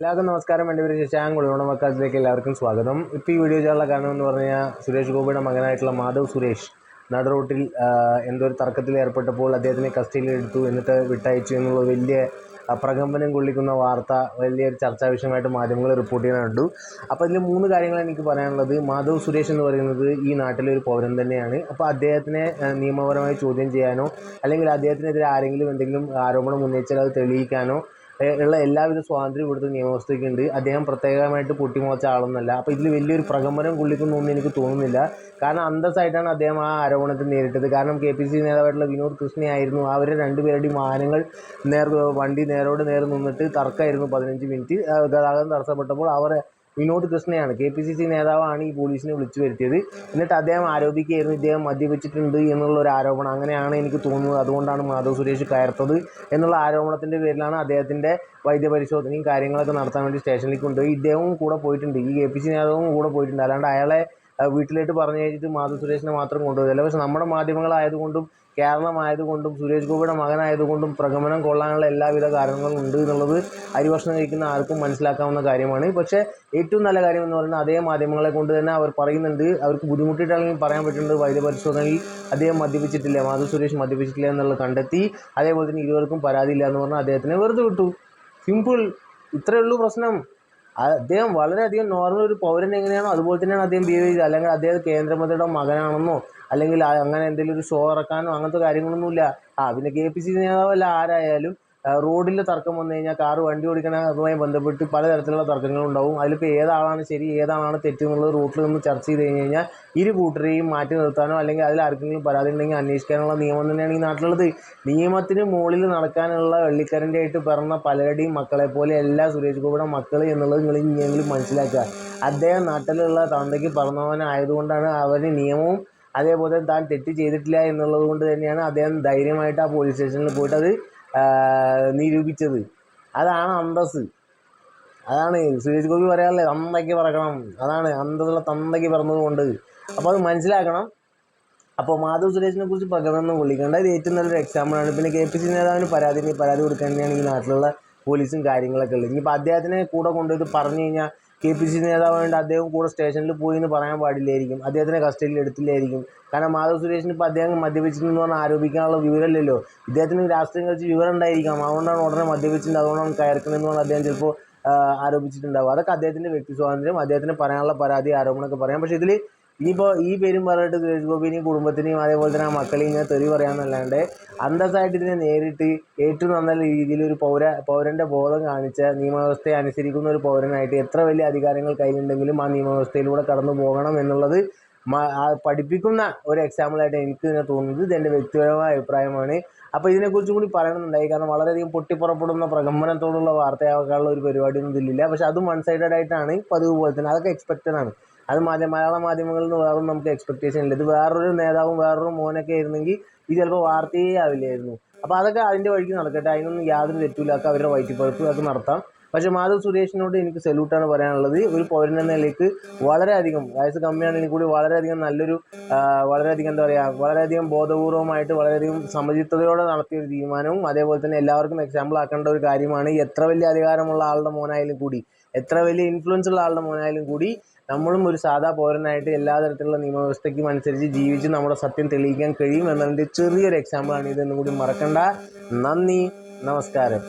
എല്ലാവർക്കും നമസ്കാരം. എന്റെ പേര് ശശാങ്ക് കുളിയോണ മക്കാസിലേക്ക് എല്ലാവർക്കും സ്വാഗതം. ഇപ്പോൾ ഈ വീഡിയോ ചെയ്യാനുള്ള കാരണം എന്ന് പറഞ്ഞാൽ സുരേഷ് ഗോപിയുടെ മകനായിട്ടുള്ള മാധവ് സുരേഷ് നട റോട്ടിൽ എന്തോ ഒരു തർക്കത്തിൽ ഏർപ്പെട്ടപ്പോൾ അദ്ദേഹത്തിനെ കസ്റ്റഡിയിൽ എടുത്തു. എന്നിട്ട് വിട്ടയച്ചു എന്നുള്ള വലിയ പ്രകമ്പനം കൊള്ളിക്കുന്ന വാർത്ത വലിയൊരു ചർച്ചാ വിഷയമായിട്ട് മാധ്യമങ്ങൾ റിപ്പോർട്ട് ചെയ്യാനുണ്ട് അപ്പോൾ ഇതിൽ മൂന്ന് കാര്യങ്ങളാണ് എനിക്ക് പറയാനുള്ളത്. മാധവ് സുരേഷ് എന്ന് പറയുന്നത് ഈ നാട്ടിലെ ഒരു പൗരൻ തന്നെയാണ്. അപ്പോൾ അദ്ദേഹത്തിനെ നിയമപരമായി ചോദ്യം ചെയ്യാനോ അല്ലെങ്കിൽ അദ്ദേഹത്തിനെതിരെ ആരെങ്കിലും എന്തെങ്കിലും ആരോപണം ഉന്നയിച്ചാൽ അത് തെളിയിക്കാനോ ഉള്ള എല്ലാവിധ സ്വാതന്ത്ര്യം ഇവിടുത്തെ നിയമവ്യവസ്ഥയ്ക്കുണ്ട്. അദ്ദേഹം പ്രത്യേകമായിട്ട് പൊട്ടിമുളച്ച ആളൊന്നല്ല. അപ്പോൾ ഇതിൽ വലിയൊരു പ്രകമ്പനം കൊള്ളിക്കുന്നൊന്നും എനിക്ക് തോന്നുന്നില്ല. കാരണം അന്തസ്സായിട്ടാണ് അദ്ദേഹം ആ ആരോപണത്തെ നേരിട്ടത്. കാരണം കെ പി സി നേതാവായിട്ടുള്ള വിനോദ് കൃഷ്ണയായിരുന്നു. അവരെ രണ്ടുപേരുടെയും വാഹനങ്ങൾ നേർ വണ്ടി നേരോട് നേരെ നിന്നിട്ട് തർക്കമായിരുന്നു പതിനഞ്ച് മിനിറ്റ്. ഗതാഗതം തടസ്സപ്പെട്ടപ്പോൾ അവർ വിനോദ് കൃഷ്ണയാണ്. കെ പി സി സി നേതാവാണ് ഈ പോലീസിനെ വിളിച്ചു വരുത്തിയത്. എന്നിട്ട് അദ്ദേഹം ആരോപിക്കുകയായിരുന്നു ഇദ്ദേഹം മദ്യപിച്ചിട്ടുണ്ട് എന്നുള്ള ഒരു ആരോപണം. അങ്ങനെയാണ് എനിക്ക് തോന്നുന്നത്. അതുകൊണ്ടാണ് മാധവ് സുരേഷ് കയർത്തത് എന്നുള്ള ആരോപണത്തിന്റെ പേരിലാണ് അദ്ദേഹത്തിന്റെ വൈദ്യപരിശോധനയും കാര്യങ്ങളൊക്കെ നടത്താൻ വേണ്ടി സ്റ്റേഷനിലേക്ക് കൊണ്ടുപോയി. ഇദ്ദേഹവും കൂടെ പോയിട്ടുണ്ട്. ഈ കെ പി സി നേതാവും കൂടെ പോയിട്ടുണ്ട്. അല്ലാണ്ട് അയാളെ വീട്ടിലേക്ക് പറഞ്ഞു കഴിഞ്ഞിട്ട് മാധവ് സുരേഷിനെ മാത്രം കൊണ്ടുപോകില്ല. പക്ഷെ നമ്മുടെ മാധ്യമങ്ങളായതുകൊണ്ടും കേരളമായതുകൊണ്ടും സുരേഷ് ഗോപിയുടെ മകനായതുകൊണ്ടും പ്രഗമനം കൊള്ളാനുള്ള എല്ലാവിധ കാരണങ്ങളും ഉണ്ട് എന്നുള്ളത് അരിഭക്ഷണം കഴിക്കുന്ന ആർക്കും മനസ്സിലാക്കാവുന്ന കാര്യമാണ്. പക്ഷേ ഏറ്റവും നല്ല കാര്യം എന്ന് പറയുന്നത് അതേ മാധ്യമങ്ങളെ കൊണ്ട് തന്നെ അവർ പറയുന്നുണ്ട്. അവർക്ക് ബുദ്ധിമുട്ടിയിട്ടാണെങ്കിൽ പറയാൻ പറ്റുന്നുണ്ട് വൈദ്യപരിശോധനയിൽ അദ്ദേഹം മദ്യപിച്ചിട്ടില്ല മാധവ് സുരേഷ് മദ്യപിച്ചിട്ടില്ല എന്നുള്ളത് കണ്ടെത്തി. അതേപോലെ തന്നെ ഇരുവർക്കും പരാതിയില്ല എന്ന് പറഞ്ഞാൽ അദ്ദേഹത്തിനെ വെറുതെ വിട്ടു. സിമ്പിൾ. ഇത്രയേ ഉള്ളൂ പ്രശ്നം. അദ്ദേഹം വളരെയധികം നോർമൽ ഒരു പൗരൻ എങ്ങനെയാണോ അതുപോലെ തന്നെയാണ് അദ്ദേഹം ബിഹേവ് ചെയ്തത്. അല്ലെങ്കിൽ അദ്ദേഹം കേന്ദ്രമന്ത്രിയുടെ മകനാണെന്നോ അല്ലെങ്കിൽ അങ്ങനെ എന്തെങ്കിലും ഒരു ഷോ ഇറക്കാനോ അങ്ങനത്തെ കാര്യങ്ങളൊന്നുമില്ല. ആ പിന്നെ കെ പി സി സി നേതാവല്ല ആരായാലും റോഡിൽ തർക്കം വന്നു കഴിഞ്ഞാൽ കാറ് വണ്ടി ഓടിക്കണതുമായി ബന്ധപ്പെട്ട് പലതരത്തിലുള്ള തർക്കങ്ങളുണ്ടാവും. അതിലിപ്പോൾ ഏതാളാണ് ശരി ഏതാളാണ് തെറ്റ് എന്നുള്ളത് റൂട്ടിൽ നിന്ന് ചർച്ച ചെയ്ത് കഴിഞ്ഞ് കഴിഞ്ഞാൽ ഇരു കൂട്ടരെയും മാറ്റി നിർത്താനോ അല്ലെങ്കിൽ അതിൽ ആർക്കെങ്കിലും പരാതി ഉണ്ടെങ്കിൽ അന്വേഷിക്കാനുള്ള നിയമം തന്നെയാണ് ഈ നാട്ടിലുള്ളത്. നിയമത്തിന് മുകളിൽ നടക്കാനുള്ള വെള്ളിക്കരന്റെ ആയിട്ട് പിറന്ന പലരുടെയും മക്കളെ പോലെ എല്ലാ സുരേഷ് ഗോപിയുടെ മക്കൾ എന്നുള്ളത് നിങ്ങൾ ഇനിയെങ്കിലും മനസ്സിലാക്കുക. അദ്ദേഹം നാട്ടിലുള്ള തന്തയ്ക്ക് പറഞ്ഞവനായതുകൊണ്ടാണ് അവന് നിയമവും അതേപോലെ താൻ തെറ്റ് ചെയ്തിട്ടില്ല എന്നുള്ളത് കൊണ്ട് തന്നെയാണ് അദ്ദേഹം ധൈര്യമായിട്ട് ആ പോലീസ് സ്റ്റേഷനിൽ പോയിട്ട് അത് നിരൂപിച്ചത് അതാണ് അന്തസ് അതാണ് സുരേഷ് ഗോപി പറയാറില്ലേ തന്തയ്ക്ക് പറക്കണം. അതാണ് അന്തസ്സുള്ള തന്തയ്ക്ക് പറഞ്ഞത് കൊണ്ട്. അപ്പോൾ അത് മനസ്സിലാക്കണം. അപ്പോൾ മാധവ് സുരേഷിനെ കുറിച്ച് പകർന്നൊന്നും വിളിക്കേണ്ട. ഇത് ഏറ്റവും നല്ലൊരു എക്സാമ്പിളാണ് പിന്നെ കെ പി സി നേതാവിന് പരാതി പരാതി കൊടുക്കാൻ തന്നെയാണ് ഈ നാട്ടിലുള്ള പോലീസും കാര്യങ്ങളൊക്കെ ഉള്ളത്. ഇനിയിപ്പോൾ അദ്ദേഹത്തിനെ കൂടെ കൊണ്ടുപോയി പറഞ്ഞു കഴിഞ്ഞാൽ കെ പി സി നേതാവായതുകൊണ്ട് അദ്ദേഹം കൂടെ സ്റ്റേഷനിൽ പോയി എന്ന് പറയാൻ പാടില്ലായിരിക്കും. അദ്ദേഹത്തിനെ കസ്റ്റഡിയിൽ എടുത്തില്ലായിരിക്കും. കാരണം മാധവ് സുരേഷിന് ഇപ്പോൾ അദ്ദേഹം മദ്യപിച്ചിട്ടുണ്ടെന്ന് പറഞ്ഞാൽ ആരോപിക്കാനുള്ള വിവരമില്ലല്ലോ. ഇദ്ദേഹത്തിന് രാഷ്ട്രീയം കളിച്ച് വിവരം ഉണ്ടായിരിക്കാം അതുകൊണ്ടാണ് ഉടനെ മദ്യപിച്ചിട്ടുണ്ട്. അതുകൊണ്ടാണ് കയർക്കണമെന്ന് പറഞ്ഞാൽ അദ്ദേഹം ചിലപ്പോൾ ആരോപിച്ചിട്ടുണ്ടാവും. അതൊക്കെ അദ്ദേഹത്തിന്റെ വ്യക്തി സ്വാതന്ത്ര്യം. അദ്ദേഹത്തിന് പറയാനുള്ള പരാതി ആരോപണമൊക്കെ പറയാം. പക്ഷേ ഇതിൽ ഇനിയിപ്പോൾ ഈ പേരും പറഞ്ഞിട്ട് സുരേഷ് ഗോപിനെയും കുടുംബത്തിനെയും അതേപോലെ തന്നെ ആ മക്കളെയും ഇങ്ങനെ തെറി പറയാമെന്നല്ലാണ്ട് അന്തസ്സായിട്ട് ഇതിനെ നേരിട്ട് ഏറ്റവും നല്ല രീതിയിൽ ഒരു പൗര പൗരന്റെ ബോധം കാണിച്ച നിയമവ്യവസ്ഥയെ അനുസരിക്കുന്ന ഒരു പൗരനായിട്ട് എത്ര വലിയ അധികാരങ്ങൾ കയ്യിലുണ്ടെങ്കിലും ആ നിയമവ്യവസ്ഥയിലൂടെ കടന്നു പോകണം എന്നുള്ളത് പഠിപ്പിക്കുന്ന ഒരു എക്സാമ്പിളായിട്ട് എനിക്ക് തന്നെ തോന്നുന്നത്. ഇത് എന്റെ വ്യക്തിപരമായ അഭിപ്രായമാണ്. അപ്പോൾ ഇതിനെക്കുറിച്ചും കൂടി പറയണമെന്നുണ്ടായി. കാരണം വളരെയധികം പൊട്ടിപ്പുറപ്പെടുന്ന പ്രകമ്പനത്തോടുള്ള വാർത്തയാക്കാനുള്ള ഒരു പരിപാടിയൊന്നും ഇതിലില്ല. പക്ഷെ അതും വൺ സൈഡഡ് ആയിട്ടാണ് പതിവ് പോലെ തന്നെ. അതൊക്കെ എക്സ്പെക്റ്റഡ് ആണ്. അത് മലയാള മാധ്യമങ്ങളിൽ നിന്ന് വേറൊന്നും നമുക്ക് എക്സ്പെക്റ്റേഷൻ ഇല്ല ഇത് വേറൊരു നേതാവും വേറൊരു മോനൊക്കെ ആയിരുന്നെങ്കിൽ ഇത് ചിലപ്പോൾ വാർത്തയേ ആവില്ലായിരുന്നു. അപ്പോൾ അതൊക്കെ അതിന്റെ വഴിക്ക് നടക്കട്ടെ. അതിനൊന്നും യാതൊരു തെറ്റില്ല അതൊക്കെ അവരുടെ വയറ്റിപ്പഴപ്പ് അത് നടത്താം. പക്ഷേ മാധവ് സുരേഷിനോട് എനിക്ക് സല്യൂട്ടാണ് പറയാനുള്ളത്. ഒരു പൗരൻ എന്ന നിലയ്ക്ക് വളരെയധികം വയസ്സ് കമ്മിയാണെങ്കിൽ കൂടി വളരെയധികം നല്ലൊരു വളരെയധികം എന്താ പറയുക വളരെയധികം ബോധപൂർവമായിട്ട് വളരെയധികം സമചിത്തതയോടെ നടത്തിയ ഒരു തീരുമാനവും അതേപോലെ തന്നെ എല്ലാവർക്കും എക്സാമ്പിൾ ആക്കേണ്ട ഒരു കാര്യമാണ്. എത്ര വലിയ അധികാരമുള്ള ആളുടെ മോനായാലും കൂടി എത്ര വലിയ ഇൻഫ്ലുവൻസ് ഉള്ള ആളുടെ മോനായാലും കൂടി നമ്മളും ഒരു സാധാ പൗരനായിട്ട് എല്ലാ തരത്തിലുള്ള നിയമവ്യവസ്ഥയ്ക്കും അനുസരിച്ച് ജീവിച്ച് നമ്മുടെ സത്യം തെളിയിക്കാൻ കഴിയും എന്നതിന്റെ ചെറിയൊരു എക്സാമ്പിളാണ് ഇതെന്നും കൂടി മറക്കണ്ട. നന്ദി നമസ്കാരം.